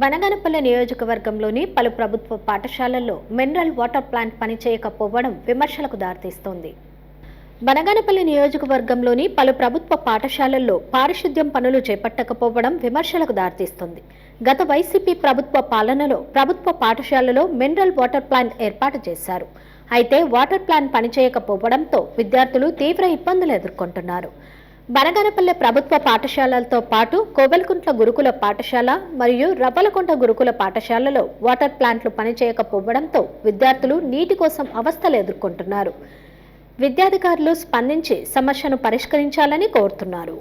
బనగనపల్లి నియోజకవర్గంలోని పలు ప్రభుత్వ పాఠశాలల్లో మినరల్ వాటర్ ప్లాంట్ పనిచేయకపోవడం విమర్శలకు దారితీస్తోంది. బనగానపల్లి నియోజకవర్గంలోని పలు ప్రభుత్వ పాఠశాలల్లో పారిశుద్ధ్యం పనులు చేపట్టకపోవడం విమర్శలకు దారితీస్తుంది. గత వైసీపీ ప్రభుత్వ పాలనలో ప్రభుత్వ పాఠశాలలో మినరల్ వాటర్ ప్లాంట్ ఏర్పాటు చేశారు. అయితే వాటర్ ప్లాంట్ పనిచేయకపోవడంతో విద్యార్థులు తీవ్ర ఇబ్బందులు ఎదుర్కొంటున్నారు. బనగనపల్లె ప్రభుత్వ పాఠశాలలతో పాటు కోవెలకుంట్ల గురుకుల పాఠశాల మరియు రవ్వలకుంట గురుకుల పాఠశాలలో వాటర్ ప్లాంట్లు పనిచేయకపోవడంతో విద్యార్థులు నీటి కోసం అవస్థలు ఎదుర్కొంటున్నారు. విద్యాధికారులు స్పందించి సమస్యను పరిష్కరించాలని కోరుతున్నారు.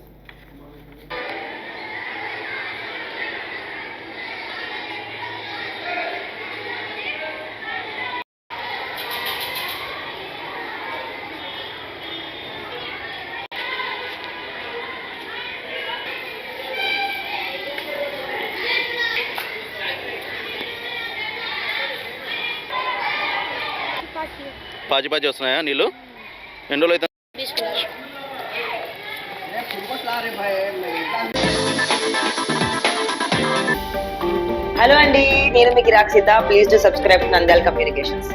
పాచి పాచి వస్తున్నాయా నీళ్ళు? ఎన్ని రోజులు అయితే హలో అండి నేను మీకు Rakshita please to subscribe Nandyala communications